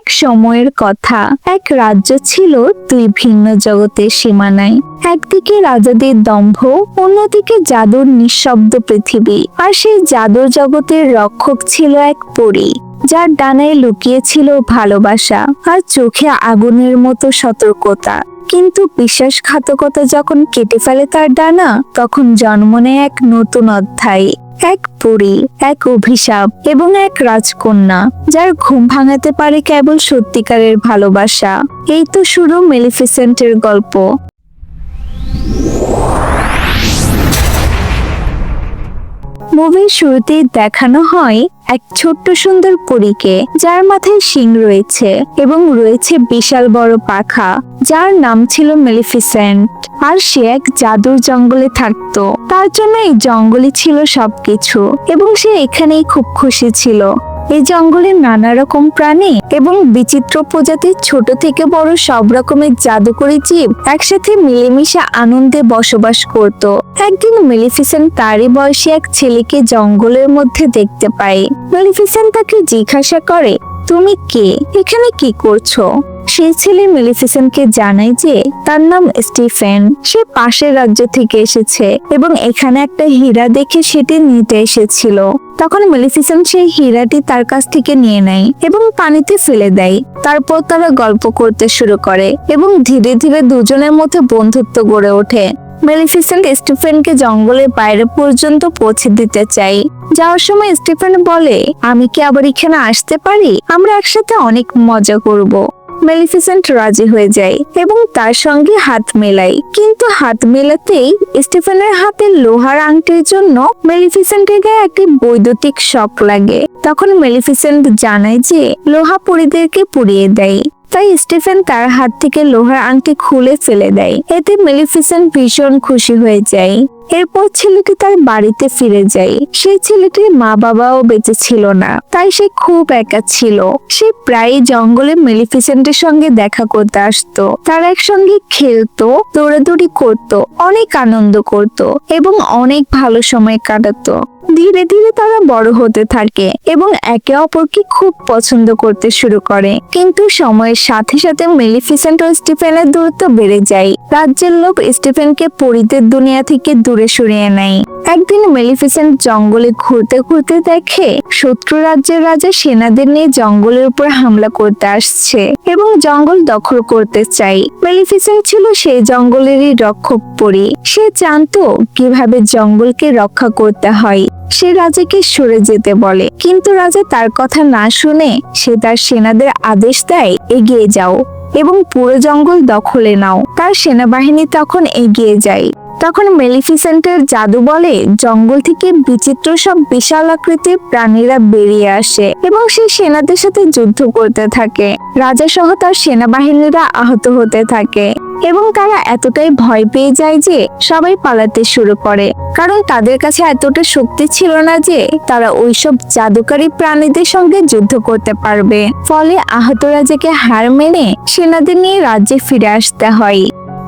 এক সময়ের কথা। এক রাজ্য ছিল দুই ভিন্ন জগতের সীমানায়। একদিকে রাজাদের দম্ভ, অন্যদিকে জাদুর নিঃশব্দ পৃথিবী। আর সেই জাদুর জগতের রক্ষক ছিল এক পরী, যার ডানায় লুকিয়ে ছিল ভালোবাসা আর চোখে আগুনের মতো সতর্কতা। কিন্তু বিশ্বাসঘাতকতা যখন কেটে ফেলে তার ডানা, তখন জন্ম নেয় এক নতুন অধ্যায়। এক পরী, এক অভিশাপ এবং এক রাজকন্যা, যার ঘুম ভাঙাতে পারে কেবল সত্যিকারের ভালোবাসা। এই তো শুরু মেলিফিসেন্টের গল্প। মুভির শুরুতে দেখানো হয় এক ছোট্ট সুন্দর পরীকে যার মাথায় শিং রয়েছে এবং রয়েছে বিশাল বড় পাখা, যার নাম ছিল মেলিফিসেন্ট। আর সে এক জাদুর জঙ্গলে থাকত। তার জন্য এই জঙ্গলে ছিল সবকিছু এবং সে এখানেই খুব খুশি ছিল। এই জঙ্গলে নানা রকম প্রাণী এবং বিচিত্র প্রজাতির ছোট থেকে বড় সব রকমের জাদুকরী জীব একসাথে মিলেমিশে আনন্দে বসবাস করত। একদিন মেলিফিসেন্ট তারই বয়সী এক ছেলেকে জঙ্গলের মধ্যে দেখতে পায়। মেলিফিসেন্ট তাকে জিজ্ঞাসা করে, তুমি কে? এখানে কি করছ? সেই ছেলে মেলিফিসেন্টকে জানায় যে তার নাম স্টিফেন। সে পাশের রাজ্য থেকে এসেছে এবং এখানে একটা হীরা দেখে সেটি নিতে এসেছিল। তখন মেলিফিসেন্ট সেই হীরাটি তার কাছ থেকে নিয়ে নেয় এবং পানিতে ফেলে দেয়। তারপর তারা গল্প করতে শুরু করে এবং ধীরে ধীরে দুজনের মধ্যে বন্ধুত্ব গড়ে ওঠে। মেলিফিসেন্ট স্টিফেনকে জঙ্গলের বাইরে পর্যন্ত পৌঁছে দিতে চাই যাওয়ার সময় স্টিফেন বলে, আমি কি আবার এখানে আসতে পারি? আমরা একসাথে অনেক মজা করব। মেলিফিসেন্ট রাজি হয়ে যায় এবং তার সঙ্গে হাত মেলায়। কিন্তু হাত মেলাতেই স্টিফেনের হাতে লোহার আংটির জন্য মেলিফিসেন্টের গায়ে একটি বৈদ্যুতিক শক লাগে। তখন মেলিফিসেন্ট জানায় যে লোহা পরিদেরকে পুড়িয়ে দেয়। তাই স্টিফেন তার হাত থেকে লোহার আংটি খুলে ফেলে দেয়। এতে মেলিফিসেন্ট ভীষণ খুশি হয়ে যায়। এরপর ছেলেটি তার বাড়িতে ফিরে যায়। সেই ছেলেটির মা বাবাও বেঁচে ছিল না, তাই সে খুব একা ছিল। সে প্রায় জঙ্গলে মেলিফিসেন্টের সঙ্গে দেখা করতে আসতো। তারা একসঙ্গে খেলতো, দৌড়াদৌড়ি করত, অনেক আনন্দ করত এবং অনেক ভালো সময় কাটাতো। ধীরে ধীরে তারা বড় হতে থাকে এবং একে অপরকে খুব পছন্দ করতে শুরু করে। কিন্তু সময়ের সাথে সাথে মেলিফিসেন্ট ও স্টিফেনের দূরত্ব বেড়ে যায়। রাজ্যের লোক স্টিফেনকে পরিতের দুনিয়া থেকে দূরে সরিয়ে নেয়। একদিন মেলিফিসেন্ট জঙ্গলে ঘুরতে ঘুরতে দেখে শত্রু রাজ্যের রাজা সেনাদের নিয়ে জঙ্গলের উপর হামলা করতে আসছে এবং জঙ্গল দখল করতে চাই মেলিফিসেন্ট ছিল সেই জঙ্গলেরই রক্ষক পরি। সে জানতো কীভাবে জঙ্গলকে রক্ষা করতে হয়। সে রাজাকে সরে যেতে বলে। কিন্তু রাজা তার কথা না শুনে সে তার সেনাদের আদেশ দেয়, এগিয়ে যাও এবং পুরো জঙ্গল দখলে নাও। তার সেনাবাহিনী তখন এগিয়ে যায়। তখন মেলিফিসেন্টের জাদু বলে জঙ্গল থেকে বিচিত্র সব বিশাল আকৃতির প্রাণীরা বেরিয়ে আসে এবং সে সেনাদের সাথে যুদ্ধ করতে থাকে। রাজা সহ তার সেনাবাহিনীরা আহত হতে থাকে এবং তারা এতটাই ভয় পেয়ে যায় যে সবাই পালাতে শুরু করে। কারণ তাদের কাছে এতটা শক্তি ছিল না যে তারা ওইসব জাদুকারী প্রাণীদের সঙ্গে যুদ্ধ করতে পারবে। ফলে আহত রাজাকে হার মেনে সেনাদের নিয়ে রাজ্যে ফিরে আসতে হয়।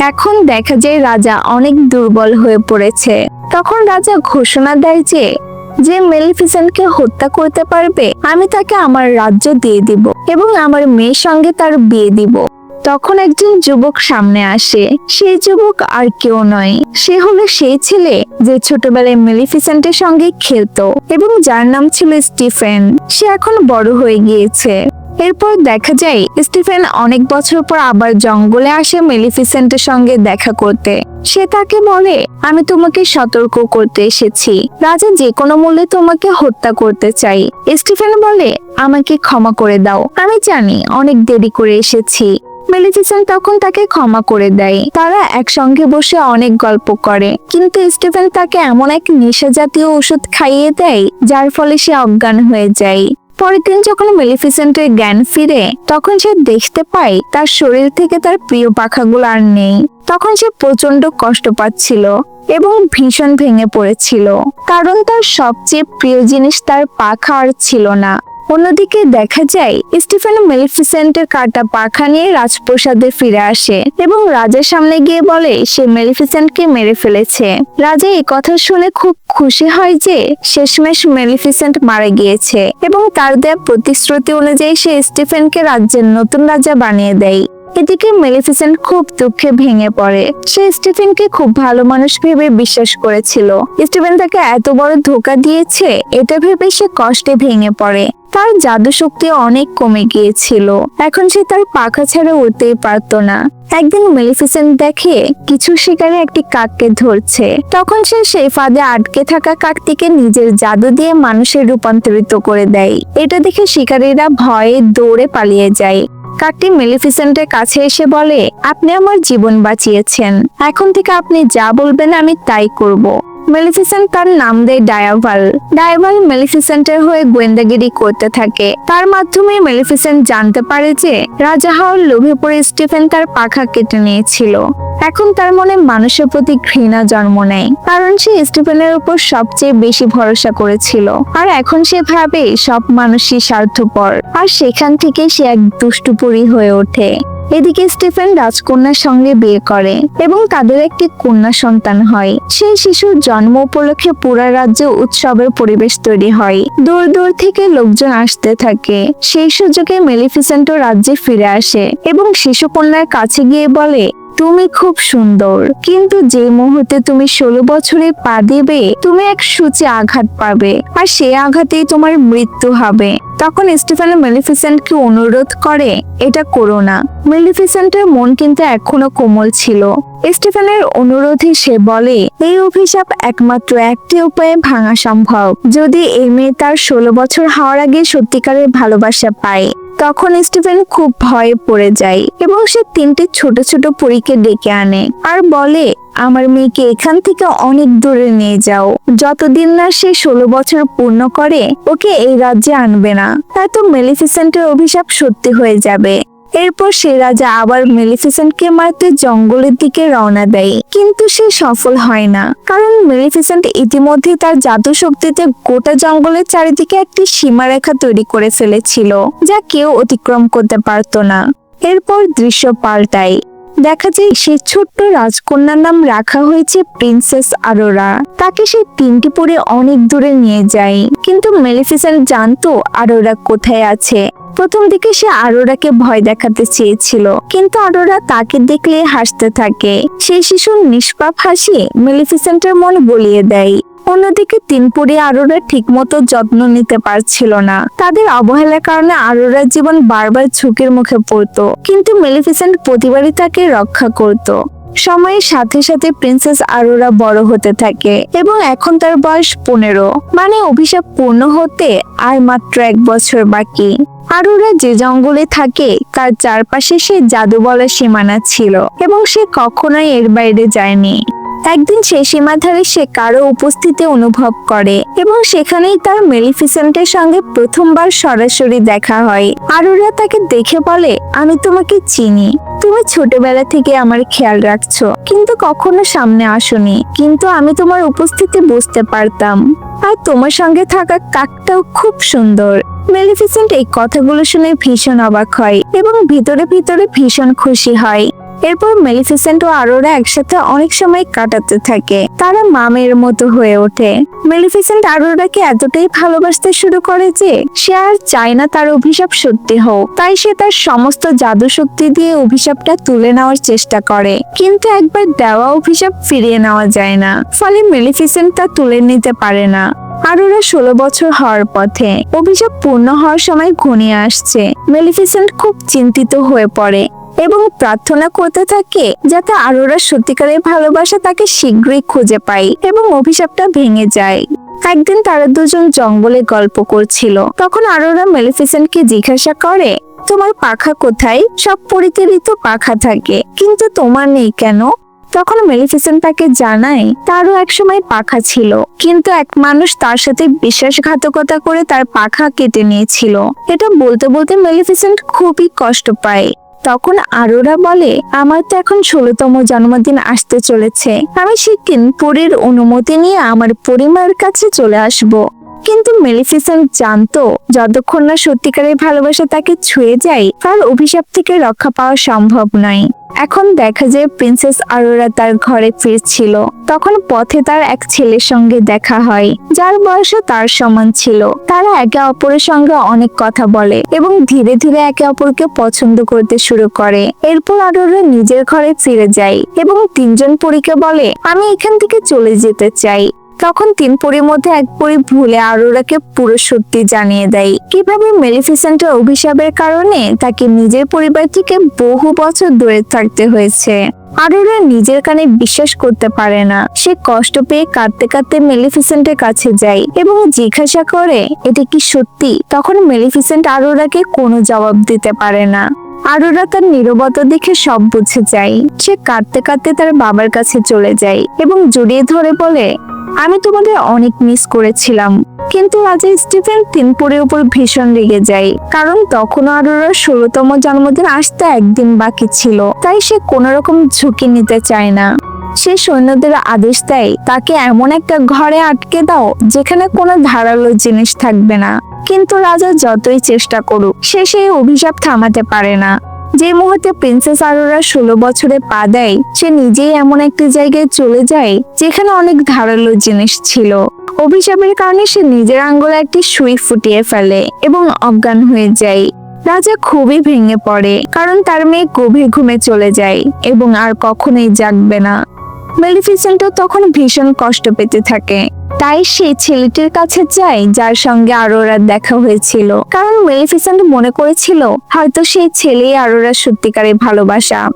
এখন দেখা যায় রাজা অনেক দুর্বল হয়ে পড়েছে। তখন রাজা ঘোষণা দেয় যে যে মেলিফিসেন্টকে হত্যা করতে পারবে, আমি তাকে আমার রাজ্য দিয়ে দিব এবং আমার মেয়ের সঙ্গে তার বিয়ে দিব। তখন একজন যুবক সামনে আসে। সেই যুবক আর কেউ নয়। সে হলো সেই ছেলে যে ছোটবেলায় মেলিফিসেন্টের সঙ্গে খেলতো এবং যার নাম ছিল স্টিফেন সে এখন বড় হয়ে গিয়েছে। এরপর দেখা যায়, স্টিফেন অনেক বছর পর আবার জঙ্গলে আসে মেলিফিসেন্টের সঙ্গে দেখা করতে। সে তাকে বলে, আমি তোমাকে সতর্ক করতে এসেছি। রাজা যে কোনো মূল্যে তোমাকে হত্যা করতে চাই। স্টিফেন বলে, আমাকে ক্ষমা করে দাও। আমি জানি অনেক দেরি করে এসেছি। মেলিফিসেন্ট তখন তাকে ক্ষমা করে দেয়। তারা একসঙ্গে বসে অনেক গল্প করে। কিন্তু স্টিফেন তাকে এমন এক নেশা জাতীয় ওষুধ খাইয়ে দেয়, যার ফলে সে অজ্ঞান হয়ে যায়। পরের দিন যখন মেলিফিসেন্টের জ্ঞান ফিরে, তখন সে দেখতে পায় তার শরীর থেকে তার প্রিয় পাখাগুলো আর নেই। তখন সে প্রচণ্ড কষ্ট পাচ্ছিল এবং ভীষণ ভেঙে পড়েছিল। কারণ তার সবচেয়ে প্রিয় জিনিস তার পাখা আর ছিল না। অন্যদিকে দেখা যায়, স্টিফেন মেলিফিসেন্টের কাটা পাখা নিয়ে রাজপ্রসাদে ফিরে আসে এবং রাজার সামনে গিয়ে বলে, সে মেলিফিসেন্টকে মেরে ফেলেছে। রাজা এই কথা শুনে খুব খুশি হয় যে, শেষমেশ মেলিফিসেন্ট মারা গিয়েছে এবং তার দেয়া প্রতিশ্রুতি অনুযায়ী সে স্টিফেনকে রাজ্যের নতুন রাজা বানিয়ে দেয়। এদিকে মেলিফিসেন্ট খুব দুঃখে ভেঙে পড়ে। সে স্টিফেনকে খুব ভালো মানুষ ভেবে বিশ্বাস করেছিল। স্টিফেন তাকে এত বড় ধোকা দিয়েছে, এটা ভেবে সে কষ্টে ভেঙে পড়ে। তার জাদু শক্তি অনেক কমে গিয়েছিল। এখন সে তার পাখা ছেড়ে উঠতেই পারতো না। একদিন মেলিফিসেন্ট দেখে কিছু শিকারে একটি কাককে ধরছে। তখন সে সেই ফাঁদে আটকে থাকা কাকটিকে নিজের জাদু দিয়ে মানুষের রূপান্তরিত করে দেয়। এটা দেখে শিকারীরা ভয়ে দৌড়ে পালিয়ে যায়। কাকটি মেলিফিসেন্টের কাছে এসে বলে, আপনি আমার জীবন বাঁচিয়েছেন। এখন থেকে আপনি যা বলবেন আমি তাই করব। মেলিফিসেন্ট তার নাম দেয় ডায়াভাল। ডায়াভাল মেলিফিসেন্টের হয়ে গোয়েন্দাগিরি করতে থাকে। তার মাধ্যমে মেলিফিসেন্ট জানতে পারে যে রাজা হাওয়ার লোভে পড়ে স্টিফেন তার পাখা কেটে নিয়েছিল। এখন তার মনে মানুষের প্রতি ঘৃণা জন্ম নেয়, কারণ সে স্টিফেনের উপর সবচেয়ে বেশি ভরসা করেছিল। আর এখন সে ভাবে সব মানুষই স্বার্থপর, আর সেখান থেকে সে এক দুষ্টুপুরী হয়ে ওঠে। এদিকে স্টিফেন রাজকন্যার সঙ্গে বিয়ে করে এবং তাদের একটি কন্যা সন্তান হয়। সেই শিশুর জন্ম উপলক্ষে পুরা রাজ্যে উৎসবের পরিবেশ তৈরি হয়। দূর দূর থেকে লোকজন আসতে থাকে। সেই সুযোগে মেলিফিসেন্টো রাজ্যে ফিরে আসে এবং শিশু কন্যার কাছে গিয়ে বলে, তুমি খুব সুন্দর, কিন্তু যে মুহূর্তে তুমি ষোলো বছরে পা দেবে, তুমি এক সূচে আঘাত পাবে, আর সেই আঘাতেই তোমার মৃত্যু হবে। তখন স্টিফেন মেলিফিসেন্টকে অনুরোধ করে, এটা করো না। মেলিফিসেন্টের মন কিন্তু এখনও কোমল ছিল। স্টিফেনের অনুরোধে সে বলে, এই অভিশাপ একমাত্র একটি উপায়ে ভাঙা সম্ভব। যদি এই মেয়ে তার ষোলো বছর হওয়ার আগে সত্যিকারের ভালোবাসা পায়, তখন স্টিফেন খুব ভয়ে পড়ে যায় এবং সে তিনটি ছোট ছোট পরীকে ডেকে আনে। আর বলে আমার মেয়েকে এখান থেকে অনেক দূরে নিয়ে যাও। যতদিন না সে ষোলো বছর পূর্ণ করে, ওকে এই রাজ্যে আনবে না। তাই মেলিফিসেন্টের অভিশাপ সত্যি হয়ে যাবে। এরপর সে রাজা আবার মেলিফিসেন্টকে মারতে জঙ্গলের দিকে রওনা দেয়। কিন্তু সে সফল হয় না। কারণ মেলিফিসেন্ট ইতিমধ্যে তার জাদু শক্তিতে গোটা জঙ্গলের চারিদিকে একটি সীমারেখা তৈরি করে ফেলেছিল, যা কেউ অতিক্রম করতে পারতো না। এরপর দৃশ্য পাল্টায়। দেখা যায় সে ছোট্ট রাজকন্যার নাম রাখা হয়েছে প্রিন্সেস আরোরা। তাকে সে তিনটি পরে অনেক দূরে নিয়ে যায়। কিন্তু মেলিফিসেন্ট জানতো আরোরা কোথায় আছে। প্রথম দিকে সে আরোরাকে ভয় দেখাতে চেয়েছিল। কিন্তু আরোরা তাকে দেখলে হাসতে থাকে। সেই শিশুর নিষ্পাপ হাসি মেলিফিসেন্টের মন বলিয়ে দেয়। অন্যদিকে তিনপুরি আরোরা ঠিকমতো যত্ন নিতে পারছিল না। তাদের অবহেলার কারণে আরোরার জীবন বারবার ঝুঁকির মুখে পড়তো। কিন্তু মেলিফিসেন্ট প্রতিবারই তাকে রক্ষা করত। সময়ের সাথে সাথে প্রিন্সেস আরোরা বড় হতে থাকে এবং এখন তার বয়স পনেরো। মানে অভিশাপ পূর্ণ হতে আর মাত্র এক বছর বাকি। আরোরা যে জঙ্গলে থাকে, তার চারপাশে সে জাদু বলার সীমানা ছিল এবং সে কখনোই এর বাইরে যায়নি। একদিন সে সীমাধারে সে কারও উপস্থিতি অনুভব করে এবং সেখানেই তার মেলিফিসেন্টের সঙ্গে প্রথমবার সরাসরি দেখা হয়। আরোরা তাকে দেখে বলে, আমি তোমাকে চিনি। তুমি ছোটবেলা থেকে আমার খেয়াল রাখছো, কিন্তু কখনো সামনে আসোনি। কিন্তু আমি তোমার উপস্থিতি বুঝতে পারতাম। আর তোমার সঙ্গে থাকা কাকটাও খুব সুন্দর। মেলিফিসেন্ট এই কথাগুলো শুনে ভীষণ অবাক হয় এবং ভিতরে ভিতরে ভীষণ খুশি হয়। এরপর মেলিফিসেন্ট ও আরোরা একসাথে অনেক সময় কাটাতে থাকে। তারা মামের মতো হয়ে ওঠে। মেলিফিসেন্ট আরোরাকে এতটাই ভালোবাসতে শুরু করে যে, সে আর চায় না তার অভিশাপ সত্যি হোক। তাই সে তার সমস্ত জাদু শক্তি দিয়ে অভিশাপটা তুলে নেওয়ার চেষ্টা করে। কিন্তু একবার দেওয়া অভিশাপ ফিরিয়ে নেওয়া যায় না। ফলে মেলিফিসেন্ট তা তুলে নিতে পারে না। আরোরা ষোলো বছর হওয়ার পথে অভিশাপ পূর্ণ হওয়ার সময় ঘনিয়ে আসছে। মেলিফিসেন্ট খুব চিন্তিত হয়ে পড়ে। এবং প্রার্থনা করতে থাকে যাতে আরোরা সত্যিকারের ভালোবাসা তাকে শীঘ্রই খুঁজে পায় এবং অভিশাপটা ভেঙে যায়। একদিন তারা দুজন জঙ্গলে গল্প করছিল। তখন আরোরা মেলিফিসেন্টকে জিজ্ঞাসা করে, তোমার পাখা কোথায়? সব পরিচালিত পাখা থাকে। কিন্তু তোমার নেই কেন? তখন মেলিফিসেন্ট তাকে জানায়, তারও একসময় পাখা ছিল। কিন্তু এক মানুষ তার সাথে বিশ্বাসঘাতকতা করে তার পাখা কেটে নিয়েছিল। এটা বলতে বলতে মেলিফিসেন্ট খুবই কষ্ট পায়। তখন আরোরা বলে, আমার তো এখন ষোলোতম জন্মদিন আসতে চলেছে। আমি সেদিন পরের অনুমতি নিয়ে আমার পরিমার কাছে চলে আসব। কিন্তু মেলিফিসেন্ট জানতো যতক্ষণ না সত্যিকারের ভালোবাসা তাকে ছুঁয়ে যায়, তার অভিশাপ থেকে রক্ষা পাওয়া সম্ভব নয়। এখন দেখা যায় প্রিন্সেস আরোরা তার ঘরে ফিরছিল। তখন পথে তার এক ছেলের সঙ্গে দেখা হয়, যার বয়সও তার সমান ছিল। তারা একে অপরের সঙ্গে অনেক কথা বলে এবং ধীরে ধীরে একে অপরকে পছন্দ করতে শুরু করে। এরপর আরোরা নিজের ঘরে ফিরে যায় এবং তিনজন পরীকে বলে, আমি এখান থেকে চলে যেতে চাই। তখন তিন পরীর মধ্যে এক পরী ভুলে আরোরাকে পুরো সত্যি জানিয়ে দেয়। কীভাবে মেলিফিসেন্টের অভিশাপের কারণে তাকে নিজের পরিবার থেকে বহু বছর দূরে থাকতে হয়েছে। আরোরা নিজের কানে বিশ্বাস করতে পারে না। সে কষ্ট পেয়ে কাঁদতে কাঁদতে মেলিফিসেন্টের কাছে যায় এবং জিজ্ঞাসা করে, এটা কি সত্যি? তখন মেলিফিসেন্ট আরোরাকে কোনো জবাব দিতে পারে না। আরোরা তার নীরবতা দেখে সব বুঝে যায়। সে কাঁদতে কাঁদতে তার বাবার কাছে চলে যায় এবং জড়িয়ে ধরে বলে আমি তোমাদের অনেক মিস করেছিলাম। কিন্তু রাজা স্টিফেন তিনপুরের উপর ভীষণ রেগে যায়। কারণ তখনও আরোরার ষোলতম জন্মদিন আসতে একদিন বাকি ছিল। তাই সে কোনো রকম ঝুঁকি নিতে চায় না। সে সৈন্যদের আদেশ দেয়, তাকে এমন একটা ঘরে আটকে দাও, যেখানে কোনো ধারালো জিনিস থাকবে না। কিন্তু রাজা যতই চেষ্টা করুক, সে সেই অভিশাপ থামাতে পারে না। যে মুহূর্তে প্রিন্সেস আরোরা ষোলো বছরে পা দেয়, সে নিজেই এমন একটি জায়গায় চলে যায় যেখানে অনেক ধারালো জিনিস ছিল। অভিশাপের কারণে সে নিজের আঙ্গুলে একটি সুই ফুটিয়ে ফেলে এবং অজ্ঞান হয়ে যায়। রাজা খুবই ভেঙে পড়ে, কারণ তার মেয়ে গভীর ঘুমে চলে যায় এবং আর কখনোই জাগবে না। মেলিফিসেন্টও তখন ভীষণ কষ্ট পেতে থাকে। তাই সে ছেলেটির কাছে যায় যার সঙ্গে আরোরার দেখা হয়েছিল। কারণ মেলিফিসেন্ট মনে করেছিল, হয়তো সেই ছেলেই আরোরার সত্যিকারের ভালোবাসা।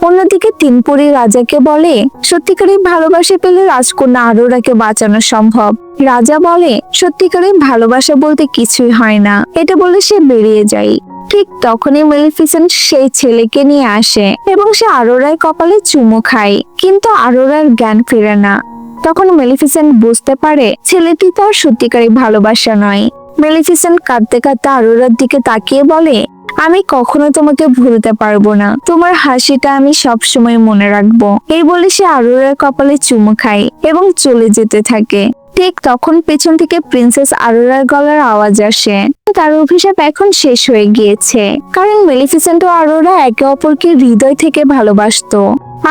অন্যদিকে তিনপুরি রাজাকে বলে, সত্যিকারের ভালোবাসা পেলে রাজকন্যা আরোরাকে বাঁচানো সম্ভব। রাজা বলে, সত্যিকারের ভালোবাসা বলতে কিছুই হয় না। এটা বলে সে বেরিয়ে যায়। ঠিক তখনই মেলিফিসেন্ট সেই ছেলেকে নিয়ে আসে এবং সে আরোরার কপালে চুমো খায়। কিন্তু আরোরার জ্ঞান ফেরে না। তখন মেলিফিসেন্ট বুঝতে পারে ছেলেটি তার সত্যিকারী ভালোবাসা নয়। মেলিফিসেন্ট কাঁদতে কাঁদতে আরোরার দিকে তাকিয়ে বলে, আমি কখনো তোমাকে ভুলতে পারব না। তোমার হাসিটা আমি সব সময় মনে রাখব। এই বলে সে আরোরার কপালে চুমু খায় এবং চলে যেতে থাকে। ঠিক তখন পেছন থেকে প্রিন্সেস আরোরার গলার আওয়াজ আসে। তার অভিশাপ এখন শেষ হয়ে গিয়েছে, কারণ মেলিফিসেন্ট ও আরোরা একে অপরকে হৃদয় থেকে ভালোবাসতো।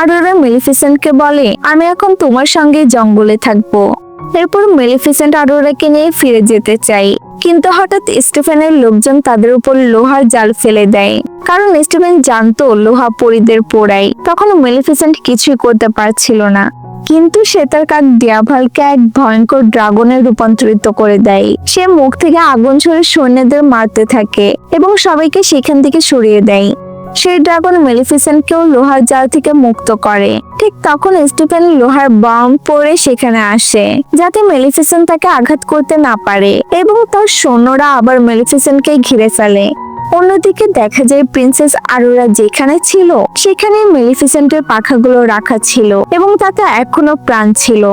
আরোরা মেলিফিসেন্টকে বলে, আমি এখন তোমার সঙ্গে জঙ্গলে থাকব। এরপর মেলিফিসেন্ট আরোরাকে নিয়ে ফিরে যেতে চাই। কিন্তু হঠাৎ স্টিফেনের লোকজন তাদের উপর লোহার জাল ফেলে দেয়। কারণ স্টিফেন জানতো লোহা পরিদের পোড়ায়। তখন মেলিফিসেন্ট কিছুই করতে পারছিল না। কিন্তু সে তার কাক ডিয়াভালকে এক ভয়ঙ্কর ড্রাগনে রূপান্তরিত করে দেয়। সে মুখ থেকে আগুন ছড়ে সৈন্যদের মারতে থাকে এবং সবাইকে সেখান থেকে সরিয়ে দেয়। সেই ড্রাগন মেলিফিসেন্টকেও লোহার জাল থেকে মুক্ত করে। ঠিক তখন স্টিফেন লোহার বম পরে সেখানে আসে, যাতে মেলিফিসেন্ট তাকে আঘাত করতে না পারে এবং তার সৈন্যরা আবার মেলিফিসেন্টকে ঘিরে ফেলে। অন্যদিকে দেখা যায় প্রিন্সেস আরোরা যেখানে ছিল সেখানে মেলিফিসেন্টের পাখাগুলো রাখা ছিল এবং তাতে এখনও প্রাণ ছিল।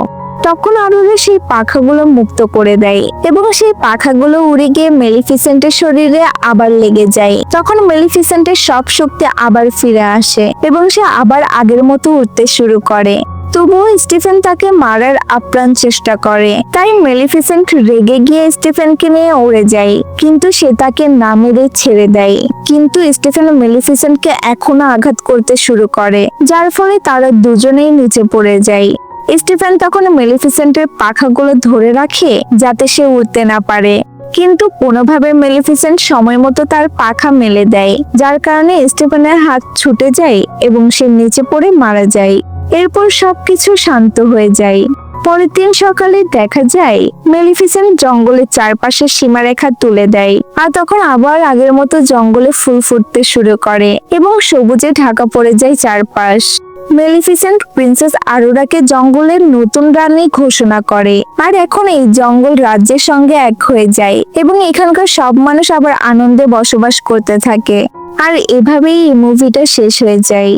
তখন আরোরা সেই পাখাগুলো মুক্ত করে দেয় এবং সেই পাখাগুলো উড়ে গিয়ে মেলিফিসেন্টের শরীরে আবার লেগে যায়। তখন মেলিফিসেন্টের সব শক্তি আবার ফিরে আসে এবং সে আবার আগের মতো উঠতে শুরু করে। তবুও স্টিফেন তাকে মারার আপ্রাণ চেষ্টা করে। তাই মেলিফিসেন্ট রেগে গিয়ে স্টিফেনকে নিয়ে উড়ে যায়, কিন্তু সে তাকে না মেরে ছেড়ে দেয়। কিন্তু স্টিফেন মেলিফিসেন্টকে এখনও আঘাত করতে শুরু করে, যার ফলে তারা দুজনেই নিচে পড়ে যায়। স্টিফেন তখন মেলিফিসেন্টের পাখাগুলো ধরে রাখে যাতে সে উঠতে না পারে। কিন্তু কোনোভাবে মেলিফিসেন্ট সময় মতো তার পাখা মেলে দেয়, যার কারণে স্টিফেনের হাত ছুটে যায় এবং সে নিচে পড়ে মারা যায়। এরপর সবকিছু শান্ত হয়ে যায়। পরের দিন সকালে দেখা যায় মেলিফিসেন্ট জঙ্গলের চারপাশে সীমারেখা তুলে দেয় আর তখন আবার আগের মতো জঙ্গলে ফুল ফুটতে শুরু করে এবং সবুজে ঢাকা পড়ে যায় চারপাশ। মেলিফিসেন্ট প্রিন্সেস আরোরাকে জঙ্গলের নতুন রানী ঘোষণা করে আর এখন এই জঙ্গল রাজ্যের সঙ্গে এক হয়ে যায় এবং এখানকার সব মানুষ আবার আনন্দে বসবাস করতে থাকে। আর এভাবেই এই মুভিটা শেষ হয়ে যায়।